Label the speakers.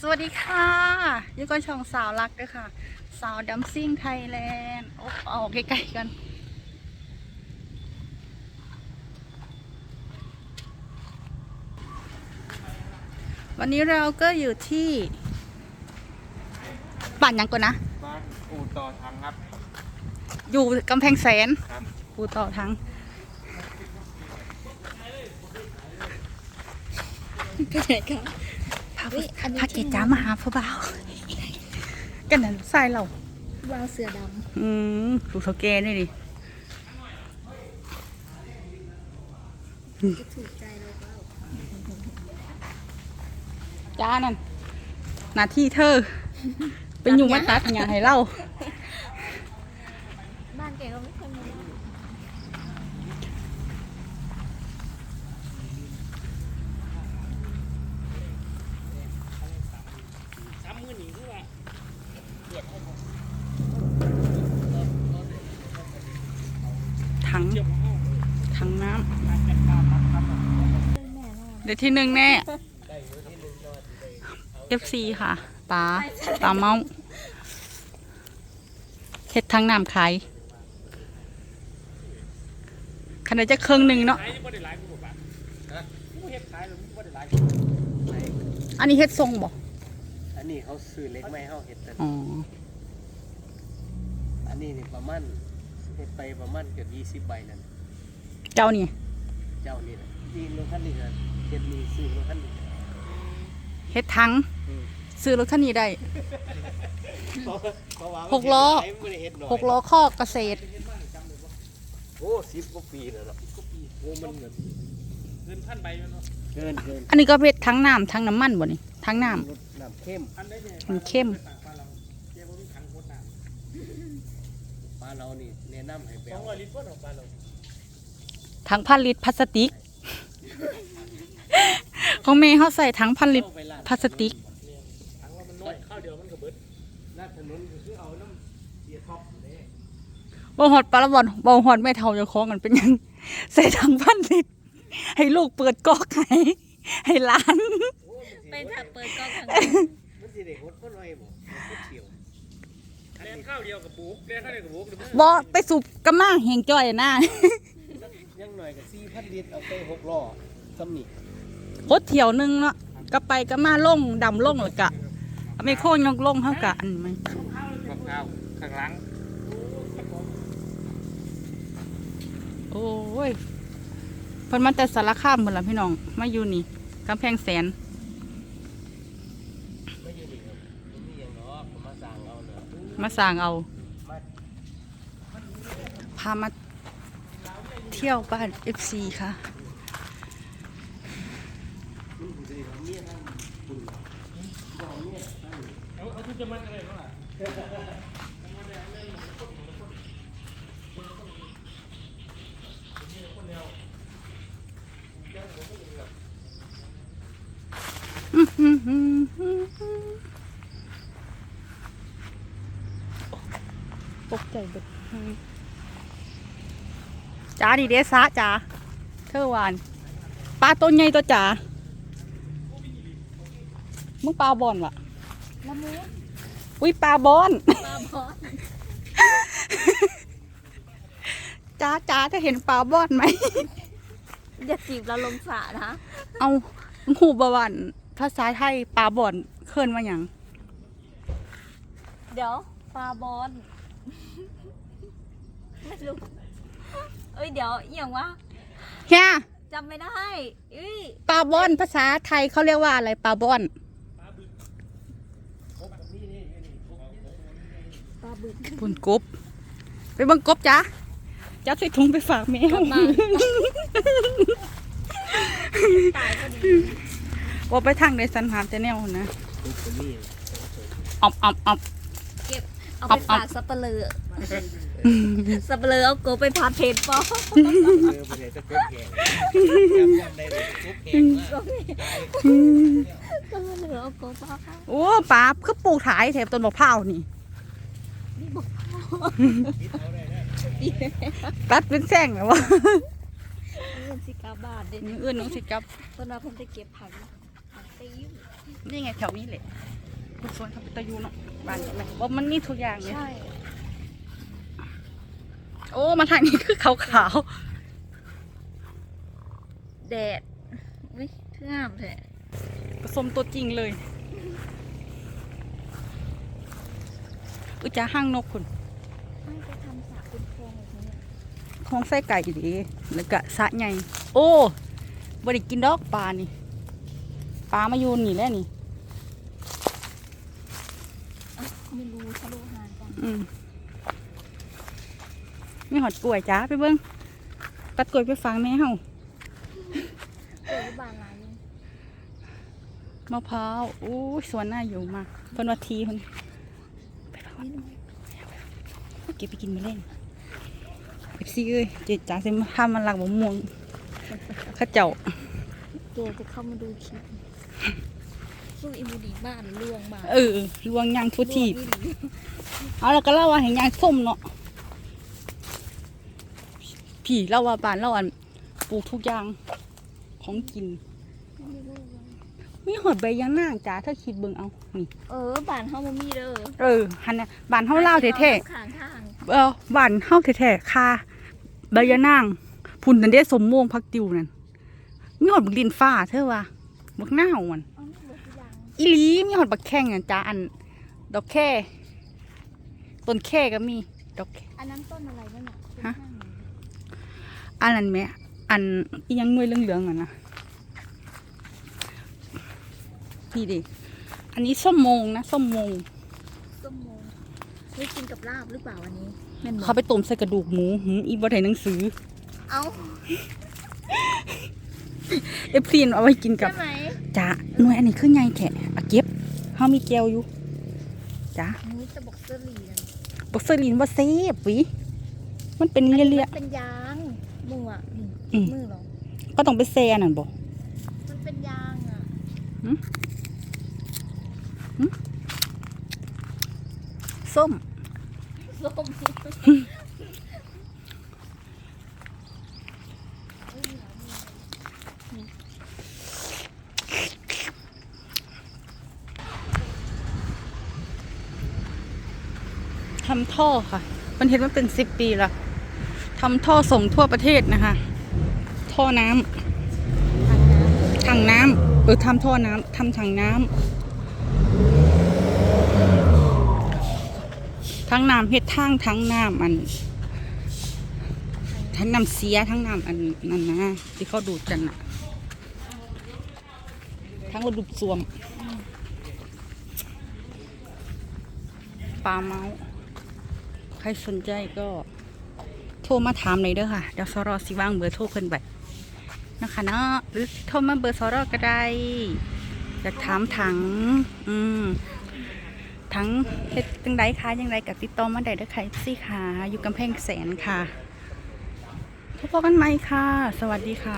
Speaker 1: สวัสดีค่ะอยูกอนช่องสาวรักด้วยค่ะ สาวดัมซิ่งไทยแลนด์โอ้เอาใกล้ๆกัน วันนี้เราก็อยู่ที่บ้านหยังก่อนนะ
Speaker 2: บ้านอู่ต่อทางครับ
Speaker 1: อยู่กำแพงแสน
Speaker 2: ครับ
Speaker 1: ปูต่อทั้งไปไหนกัน พา
Speaker 3: เฮ้ยอันนี้
Speaker 1: พาเกจ้ามาหาพ่อบ่าวกันนั่นใส่เรา
Speaker 3: วาวเสือด
Speaker 1: อืมถูกเท่าแกนี่ดิำ
Speaker 3: จะถูกใจเราเปล่า
Speaker 1: จ้านั่นหน้าที่เธอ เป็นอยู่มาตัดงานให้เรา
Speaker 3: บ้านแกก็ไม่เคยมีบ้าน
Speaker 1: ถังถังน้ำ
Speaker 3: แม่นอน
Speaker 1: เดี๋ยวที่หนึ่งแน่ FC ค่ะป๋าป๋าเมาเฮ็ดทั้งน้ำขายขนาดจะเครื่องหนึ่งเนาะ อันนี้เฮ็ดทรงบ่
Speaker 2: อันนี้เขาซื้อเล็กไม่เขาเห็ดแต่
Speaker 1: อ๋อ
Speaker 2: อันนี้นี่ประมาณเห็ดไปประมาณเกือบยี่สิบใบนั่น
Speaker 1: เจ้านี่
Speaker 2: เจ้านี่นะนี่รถคันนี้นะ เห็ดมีซื้อรถคันนี้
Speaker 1: เฮ็ดทั้ง
Speaker 2: อืม
Speaker 1: ซื้อรถคันนี้ได้
Speaker 2: เพราะว่า
Speaker 1: หกล้อ
Speaker 2: มันไม่ได้เห็ดหน่อย
Speaker 1: หกล้อข้อเกษตร
Speaker 2: โอ้สิบกว่าปีแล้วเนาะโอ้มันเงิน
Speaker 4: เงินพันใบมันเนาะ
Speaker 2: เกินเกิน
Speaker 1: อันนี้ก็เฮ็ดทั้งน้ำทั้งน้ำมันบ่นี่ทั้งน้
Speaker 2: รถน้ำเข้ม
Speaker 4: พันได้เนี่ยำ
Speaker 1: มันเข้ม
Speaker 4: ต่างปลาเราเจ้าบ่มีถังโคตรน้
Speaker 2: ปลาเรานี่แนะนำให้ไปำ
Speaker 4: สอง
Speaker 2: เอา
Speaker 4: ร้อยลิตรก็ของปลาเรา
Speaker 1: ทั้งพันลิตรพลาสติก ของเมย์เขาใส่ทั้งพันลิตร
Speaker 2: เอาไปลาด
Speaker 1: พลาสติก
Speaker 4: ถังว่ามันน้อยข้าวเดียวมันก็เบิด
Speaker 2: ลาดถนนก็คือเอาน้ำเบียร์ท็อปนี่
Speaker 1: บ่ฮอดปลาละบ่อนบ่ฮอดแม่เฒ่าเจ้าของกันเป็นหยังใส่ทั้งพันลิตรให้ลูกเปิดกอกให้ให้หลาน
Speaker 3: ไปถักเปิดกล้องทาง
Speaker 2: มันสิได้หดก็น้อยบ่หดเที่ยว
Speaker 4: เรียนข้าวเดียวกับบุกเรียนข้าวเดียวกับบุกเดี๋ยวมัน
Speaker 1: บ่ไปสูบกะมาแหงจ้อยนะ
Speaker 2: ยังหน่อยก็สี่พันลิตรเอาไปหกล้อซ้ำนี่
Speaker 1: โคตรเที่ยวหนึงเนาะก็ไปก็มาลงดำลงแล้วก็เอาไม่โค้งยกลงเฮากะอันมัน
Speaker 4: กับข้าวข้างหลัง
Speaker 1: โอ้ยเพิ่นมาแต่สารคามหมดละพี่น้องมาอยู่นี่กำแพงแสน
Speaker 2: ไม่อยู่นี่ครับผมมีอย่างเนาะผมมาสั่งเอาเนาะ
Speaker 1: มาสร้างเอา
Speaker 2: มา
Speaker 1: พามาเที่ยวบ้าน FC ค่ะ
Speaker 4: เอาเอา จะมันอะไรบ้างล่ะ
Speaker 1: ตกใจเบิดจ้าดีเดซะจ้าเธอหวานปลาตัวใหญ่ตัวจ๋ามึงปลาบอลวะ
Speaker 3: ละมุน
Speaker 1: อุ้ยปลาบอล
Speaker 3: ปลาบอส
Speaker 1: จ้าจ้าเธอเห็นปลาบอลไหม
Speaker 3: อย่าจีบเราลงสระนะ
Speaker 1: เอาหูบวันภาษาไทยปลาบอลเคลื่อนมาอย่าง
Speaker 3: เดี๋ยวปลาบอลไม่รู้เอ้ยเดี๋ยวอหย่างวะ
Speaker 1: เฮีย
Speaker 3: จำไม่ได้อุ้ย
Speaker 1: ปลาบอลภาษาไทยเขาเรียกว่าอะไรปลาบอล
Speaker 3: ปลาบึก
Speaker 1: ปุ่นกบ ไปเบังกบจ้าจับใส่ถุงไปฝากแมว
Speaker 3: กลับบ้านตายพอดี
Speaker 1: ว่าไปทางในสันหามแต่แนวนะ
Speaker 2: ทุกคนมี
Speaker 1: ออบออบออบ
Speaker 3: เก็บเอาไปฝากสับเปลือสับเปลือเอาโกไปพัดเพจปอ
Speaker 2: เจอไปเลยตะกบแหงจำจำได้เลยตะกบแหงมาก
Speaker 3: ก็เหลือเอาโกปลา
Speaker 1: โอ้ปลาคือปลูกถ่ายแถบต้นมะพร้าวนี่ ตัดเป็นแซงแล้ววะ
Speaker 3: เงินสิกาบาทเด็ด
Speaker 1: มืออื่นน้องสิกลับ
Speaker 3: เพิ่นว่าเพิ่นจะเก็บผักนะผักติ้ว
Speaker 1: นี่ไงแถวนี้แหละคุณสวนทำเป็นตะยูเนาะบ้านใช่ไหมว่ามันมีทุกอย่างเลย
Speaker 3: ใช่
Speaker 1: โอ้มาทางนี้คือขาวขาว
Speaker 3: แดดอุ้ยเท่งามแท้
Speaker 1: ๆผสมตัวจริงเลย อุจจาห้างนกคุณ
Speaker 3: ไม่ไปทำสระเป็นโครงแบบนี้
Speaker 1: คลองไส้ไก่ดีแล้วก็สระใหญ่ โอ้บริกินดอกปลานี่ปลามาอยู่นี่แหล้วนี่
Speaker 3: ไม่รู้ทะลุหานกัน
Speaker 1: อืมมีหอดกล้วยจ้าไปเบิ้งตัดกล้วยไปฟังแม่เฮา
Speaker 3: เกิดบานหลายอยู่
Speaker 1: มะพร้าวโอ้ยสวนน่าอยู่มากเพิ่นว่าทีเพิ่น เก็บไปกินมาเล่นเอฟซีเอ้ยเจ๊จ๋าสิมาทำมันหลักบะม่วงข้าเจ้า
Speaker 3: แกจะเข้ามาดูคลิปสู้อิมูดีบ้านลวงบ้าน
Speaker 1: เออลวงยางทุกที
Speaker 3: ลวงอีหลี
Speaker 1: เอาแล้วก็เล่าว่าเห็นยางส้มเนาะพี่เล่าว่าบ้านเล่าอันปลูกทุกอย่างของกิน
Speaker 3: ไม่รู้เลย
Speaker 1: มีหอดใบยางนางจ้าถ้าคิดเบิ่งเอานี่
Speaker 3: เออบ้านเฮาบ่มีเด้อ
Speaker 1: เออหันน่ะบ้านเฮาเล่าวแท้
Speaker 3: ข้างทาง
Speaker 1: ๆเออบ้านเฮาแท้ๆค่ะใบยางนางพุ่นนั่นเด้สมม่วงพักติวนั่นมีหอดบักดินฟ้าเธอว่าบักหน้าวมัน
Speaker 3: เอาไม่เหลือทุกอย่าง
Speaker 1: อีหลีมีหอดบักแข้งอะจ้าอัน ดอกแค่ต้นแค่ก็มีดอกแค่
Speaker 3: อันนั้นต้นอะไรนั่นน่ะเป็น
Speaker 1: ฮะ
Speaker 3: ข้างไหน
Speaker 1: อันนั้นไหมอันอีหยังหน่วยเหลืองๆอะนะ พี่ดิ อันนี้ส้มโมงนะส้มโมง
Speaker 3: ส้มโมงไม่กินกับลาบหรือเปล่าวันนี้แม่นบ่
Speaker 1: เขาไปต้มใส่กระดูกหมูหืมอีบ่ได้หนังสือ
Speaker 3: เอ้า
Speaker 1: เอฟซีนเอาไว้กินกับ
Speaker 3: ใช่ไหม
Speaker 1: จ้าหน่วยอันนี้คือใหญ่แท้อะเก็บเฮามีแก้วอยู่จ้า
Speaker 3: นี่จะบอกเสื้อเหลียน
Speaker 1: บักเซอรีนว่าเซฟวิมันเป็นเลี่ย
Speaker 3: มันเป็นยางมืออะนี่
Speaker 1: อืม
Speaker 3: มือเหรอ
Speaker 1: ๆก็ต้องไปแซ่นั่นบ่
Speaker 3: มันเป็นยางอะ
Speaker 1: ส้ม
Speaker 3: ส้ม
Speaker 1: ทำท่อค่ะ มันเห็นว่าเป็นสิบปีละทำท่อส่งทั่วประเทศนะคะ ท่อน้ำถังน้ำเออทำท่อน้ำทำถังน้ำ ทั้งน้ำเฮ็ดทางทั้งน้ำอัน ทั้งน้ำเสียทั้งน้ำอันนั่นนะที่เขาดูดกันน่ะทั้งระดูดซวมปลาเมา ใครสนใจก็ โทรมาถามเลยเด้อค่ะเดี๋ยวสรอสิว่างเบอร์โทรเพิ่นไปนะคะเนาะหรือโทรมาเบอร์สรอก็ได้ อยากถามถัง อืมถังเฮ็ดจังไดคะยังไงกับติดต่อมาได้เด้อค่ะสิค่ะ อยู่กำแพงแสนค่ะพบกันไหมค่ะ สวัสดีค่ะ